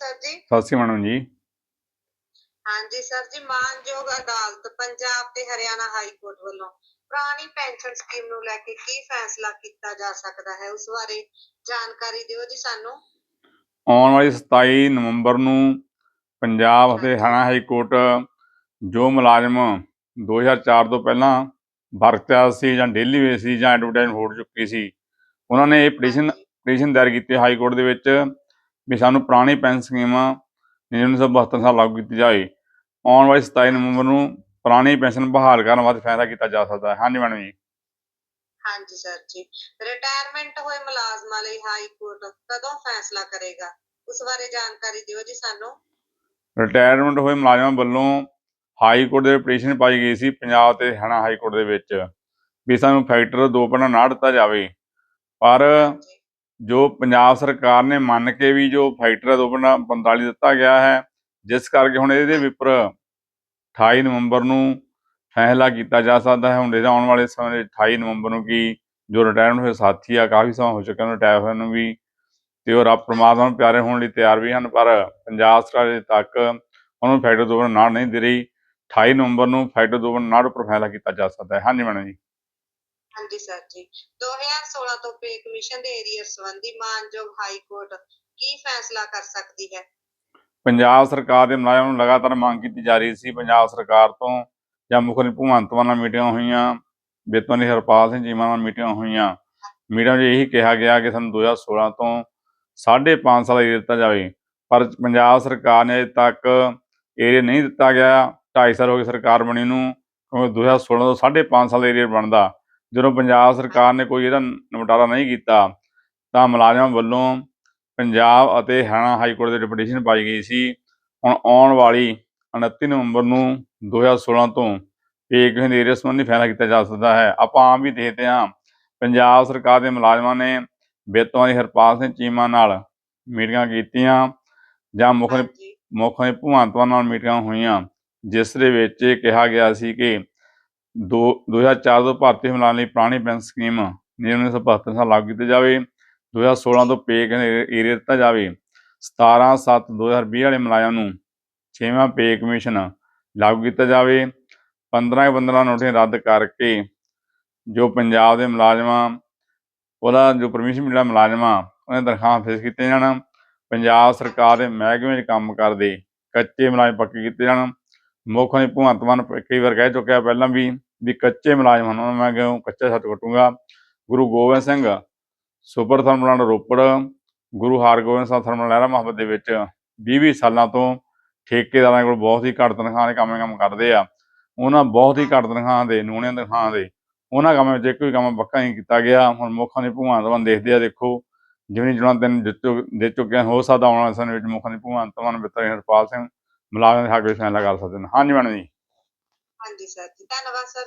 Sir ਜੀ। ਸਤਿ ਸ਼੍ਰੀ ਅਕਾਲ ਜੀ। ਹਾਂਜੀ ਸਰ ਜੀ ਮਾਨਯੋਗ ਅਦਾਲਤ ਪੰਜਾਬ ਤੇ ਹਰਿਆਣਾ ਹਾਈ ਕੋਰਟ ਵੱਲੋਂ ਪੁਰਾਣੀ ਪੈਨਸ਼ਨ ਸਕੀਮ ਨੂੰ ਲੈ ਕੇ ਕੀ ਫੈਸਲਾ ਕੀਤਾ ਜਾ ਸਕਦਾ ਹੈ ਉਸ ਬਾਰੇ ਜਾਣਕਾਰੀ ਦਿਓ ਜੀ ਸਾਨੂੰ। ਆਉਣ ਵਾਲੀ 27 ਨਵੰਬਰ ਨੂੰ ਪੰਜਾਬ ਅਤੇ ਹਰਿਆਣਾ ਹਾਈ ਕੋਰਟ ਜੋ ਮੁਲਾਜ਼ਮ 2004 ਤੋਂ ਪਹਿਲਾਂ ਵਰਤਿਆ ਸੀ ਜਾਂ ਡੇਲੀ ਵੇਸ ਸੀ ਜਾਂ ਐਡਵਰਟਾਈਜ਼ ਹੋ ਚੁੱਕੀ ਸੀ ਉਹਨਾਂ ਨੇ ਇਹ ਪਟੀਸ਼ਨ ਪਟੀਸ਼ਨ ਦਾਇਰ ਕੀਤੀ ਹਾਈ ਕੋਰਟ ਦੇ ਵਿੱਚ। ਵੀ ਸਾਨੂੰ ਪੁਰਾਣੀ ਪੈਨਸ਼ਨ ਸਕੀਮ 1972 ਸਾਲ ਲਾਗੂ ਕੀਤੀ ਜਾਏ ਆਉਣ ਵਾਲੀ 27 ਨਵੰਬਰ ਨੂੰ ਪੁਰਾਣੀ ਪੈਨਸ਼ਨ ਬਹਾਲ ਕਰਨ ਵਾਸਤੇ ਫੈਸਲਾ ਕੀਤਾ ਜਾ ਸਕਦਾ ਹੈ। ਹਾਂਜੀ ਮੈਡਮ ਜੀ। ਹਾਂਜੀ ਸਰ ਜੀ। ਰਿਟਾਇਰਮੈਂਟ ਹੋਏ ਮੁਲਾਜ਼ਮਾਂ ਲਈ ਹਾਈ ਕੋਰਟ ਕਦੋਂ ਫੈਸਲਾ ਕਰੇਗਾ? ਉਸ ਬਾਰੇ ਜਾਣਕਾਰੀ ਦਿਓ ਜੀ ਸਾਨੂੰ। ਰਿਟਾਇਰਮੈਂਟ ਹੋਏ ਮੁਲਾਜ਼ਮਾਂ ਵੱਲੋਂ ਹਾਈ ਕੋਰਟ ਦੇ ਪਟੀਸ਼ਨ ਪਾਈ ਗਈ ਸੀ ਪੰਜਾਬ ਤੇ ਹਰਿਆਣਾ ਹਾਈ ਕੋਰਟ ਦੇ ਵਿੱਚ ਵੀ ਸਾਨੂੰ ਫੈਕਟਰ ਦੋ ਪਣਾ ਨਾ ਦਿੱਤਾ ਜਾਵੇ। ਪਰ ਜੋ ਪੰਜਾਬ ਸਰਕਾਰ ਨੇ ਮੰਨ ਕੇ ਵੀ ਜੋ ਫਾਈਟਰ ਦੋ ਪਣਾ 45 ਦਿੱਤਾ ਗਿਆ ਹੈ, ਜਿਸ ਕਰਕੇ ਹੁਣ ਇਹਦੇ ਵਿਪਰ 28 ਨਵੰਬਰ ਨੂੰ ਫੈਸਲਾ ਕੀਤਾ ਜਾ ਸਕਦਾ ਹੈ। ਹੁਣ ਇਹਦਾ ਆਉਣ ਵਾਲੇ ਸਮੇਂ ਦੇ 28 ਨਵੰਬਰ ਨੂੰ ਕੀ ਜੋ ਰਿਟਾਇਰਮੈਂਟ ਹੋਏ ਸਾਥੀ ਆ, ਕਾਫੀ ਸਮਾਂ ਹੋ ਚੁੱਕਾ ਉਹਨਾਂ ਰਿਟਾਇਰ ਹੋਏ ਨੂੰ ਵੀ ਤੇ ਉਹ ਰੱਬ ਪ੍ਰਮਾਤਮਾ ਨੂੰ ਪਿਆਰੇ ਹੋਣ ਲਈ ਤਿਆਰ ਵੀ ਹਨ, ਪਰ ਪੰਜਾਬ ਸਰਕਾਰ ਅਜੇ ਤੱਕ ਉਹਨੂੰ ਨੂੰ ਫੈਕਟਰ ਦੋ ਨਾੜ ਨਹੀਂ ਦੇ ਰਹੀ। 28 ਨਵੰਬਰ ਨੂੰ ਫੈਕਟਰ ਦੋ ਪਣਾ ਨਾੜ ਉੱਪਰ ਫੈਸਲਾ ਕੀਤਾ ਜਾ ਸਕਦਾ ਹੈ। ਹਾਂਜੀ ਮੈਡਮ ਜੀ। ਹਾਂਜੀ ਸਰ ਜੀ। 2016 ਤੋਂ ਪੇ ਕਮਿਸ਼ਨ ਦੇ ਏਰੀਅਰ ਸੰਬੰਧੀ ਮਾਨਯੋਗ ਹਾਈ ਕੋਰਟ ਕੀ ਫੈਸਲਾ ਕਰ ਸਕਦੀ ਹੈ? ਪੰਜਾਬ ਸਰਕਾਰ ਦੇ ਮੁਲਾਜ਼ਮਾਂ ਨੂੰ ਲਗਾਤਾਰ ਮੰਗ ਕੀਤੀ ਜਾ ਰਹੀ ਸੀ। ਪੰਜਾਬ ਸਰਕਾਰ ਤੋਂ ਜਾਂ ਮੁੱਖ ਮੰਤਰੀ ਭਗਵੰਤ ਮਾਨ ਨਾਲ ਮੀਟਿੰਗਾਂ ਹੋਈਆਂ ਬੇਤਵਨੀ ਹਰਪਾਲ ਸਿੰਘ ਚੀਮਾ ਨਾਲ ਮੀਟਿੰਗਾਂ ਹੋਈਆਂ। ਮੀਟਿੰਗ 'ਚ ਇਹੀ ਕਿਹਾ ਗਿਆ ਕਿ ਸਾਨੂੰ 2016 ਤੋਂ 5.5 ਸਾਲ ਏਰੀਆ ਦਿੱਤਾ ਜਾਵੇ। ਪਰ ਪੰਜਾਬ ਸਰਕਾਰ ਨੇ ਅਜੇ ਤੱਕ ਏਰੀਆ ਨਹੀਂ ਦਿੱਤਾ ਗਿਆ। 2.5 ਸਾਲ ਹੋ ਗਏ ਸਰਕਾਰ ਬਣੀ ਨੂੰ, ਕਿਉਂਕਿ 2016 ਤੋਂ 5.5 ਸਾਲ ਏਰੀਆ ਬਣਦਾ। ਜਦੋਂ ਪੰਜਾਬ ਸਰਕਾਰ ਨੇ ਕੋਈ ਇਹਦਾ ਨਿਪਟਾਰਾ ਨਹੀਂ ਕੀਤਾ ਤਾਂ ਮੁਲਾਜ਼ਮਾਂ ਵੱਲੋਂ ਪੰਜਾਬ ਅਤੇ ਹਰਿਆਣਾ ਹਾਈ ਕੋਰਟ ਦੇ ਪਟੀਸ਼ਨ ਪਾਈ ਗਈ ਸੀ। ਹੁਣ ਆਉਣ ਵਾਲੀ 29 ਨਵੰਬਰ ਨੂੰ 2016 ਤੋਂ ਪੇ ਕਿਸੇ ਦੇ ਏਰੀਆ ਸੰਬੰਧੀ ਫੈਸਲਾ ਕੀਤਾ ਜਾ ਸਕਦਾ ਹੈ। ਆਪਾਂ ਆਮ ਵੀ ਦੇਖਦੇ ਹਾਂ ਪੰਜਾਬ ਸਰਕਾਰ ਦੇ ਮੁਲਾਜ਼ਮਾਂ ਨੇ ਬੇਤੋਂ ਦੀ ਹਰਪਾਲ ਸਿੰਘ ਚੀਮਾ ਨਾਲ ਮੀਟਿੰਗਾਂ ਕੀਤੀਆਂ ਜਾਂ ਮੁੱਖ ਮੁੱਖ ਮਾਨ ਨਾਲ ਮੀਟਿੰਗਾਂ ਹੋਈਆਂ ਜਿਸ ਦੇ ਵਿੱਚ ਇਹ ਕਿਹਾ ਗਿਆ ਸੀ ਕਿ ਦੋ 2004 ਤੋਂ ਭਾਰਤੀ ਮੁਲਾਜ਼ਮਾਂ ਲਈ ਪੁਰਾਣੀ ਪੈਨਸ਼ਨ ਸਕੀਮ 1972 ਸਾਲ ਲਾਗੂ ਕੀਤੀ ਜਾਵੇ। 2016 ਤੋਂ ਪੇ ਏਰੀਆ ਦਿੱਤਾ ਜਾਵੇ। 17 7 2020 ਵਾਲੇ ਮੁਲਾਜ਼ਮਾਂ ਨੂੰ ਛੇਵਾਂ ਪੇ ਕਮਿਸ਼ਨ ਲਾਗੂ ਕੀਤਾ ਜਾਵੇ। 15 15 ਨੋਟਿਸ ਰੱਦ ਕਰਕੇ ਜੋ ਪੰਜਾਬ ਦੇ ਮੁਲਾਜ਼ਮਾਂ, ਉਹਦਾ ਜੋ ਪਰਮਿਸ਼ਨ ਮਿਲਿਆ ਮੁਲਾਜ਼ਮਾਂ, ਉਹਨੇ ਤਨਖਾਹ ਫੇਸ ਕੀਤੇ ਜਾਣ। ਪੰਜਾਬ ਸਰਕਾਰ ਦੇ ਮਹਿਕਮੇ 'ਚ ਕੰਮ ਕਰਦੇ, ਕੱਚੇ ਮੁਲਾਜ਼ਮ ਪੱਕੇ ਕੀਤੇ ਜਾਣ। ਮੁੱਖ ਮੰਤਰੀ ਭਗਵੰਤ ਮਾਨ ਕਈ ਵਾਰ ਕਹਿ ਚੁੱਕਿਆ ਪਹਿਲਾਂ ਵੀ ਵੀ ਕੱਚੇ ਮੁਲਾਜ਼ਮ ਹਨ ਉਹਨਾਂ ਨੂੰ ਮੈਂ ਕਿਉਂ ਕੱਚਾ ਛੱਤ ਕੱਟੂੰਗਾ। Guru Gobind Singh, super thermal Ropar, Guru Hargobind Sahib thermal Lehra Mohabbat ਦੇ ਵਿੱਚ 20-20 ਸਾਲਾਂ ਤੋਂ ਠੇਕੇਦਾਰਾਂ ਕੋਲ ਬਹੁਤ ਹੀ ਘੱਟ ਤਨਖਾਹ ਦੇ ਕੰਮ ਕੰਮ ਕਰਦੇ ਆ। ਉਹਨਾਂ ਬਹੁਤ ਹੀ ਘੱਟ ਤਨਖਾਹ ਦੇ, ਨੂਣਿਆਂ ਤਨਖਾਹ ਦੇ। ਉਹਨਾਂ ਕੰਮਾਂ ਵਿੱਚ ਇੱਕ ਵੀ ਕੰਮ ਪੱਕਾ ਨਹੀਂ ਕੀਤਾ ਗਿਆ। ਹੁਣ ਮੁੱਖਾਂ ਦੇ ਭਗਵੰਤ ਮਾਨ ਦੇਖਦੇ ਆ, ਦੇਖੋ, ਜਿਵੇਂ ਜੁਣਾ ਦਿਨ ਜਿੱਤ ਚੁੱਕ- ਦੇ ਚੁੱਕਿਆ, ਹੋ ਸਕਦਾ ਆਉਣ ਵਾਲੇ ਸਮੇਂ ਵਿੱਚ ਮੁੱਖਾਂ ਦੇ ਭਗਵੰਤ ਮਾਨ ਬਿੱਤਰ ਹਰਪਾਲ ਸਿੰਘ ਮੁਲਾਜ਼ਮ ਦੇ ਹੱਕ ਵਿੱਚ ਫੈਸਲਾ ਕਰ ਸਕਦੇ ਹਨ ਹਾਂਜੀ ਮੈਡਮ ਜੀ। ਹਾਂਜੀ ਸਰ ਜੀ, ਧੰਨਵਾਦ ਸਰ।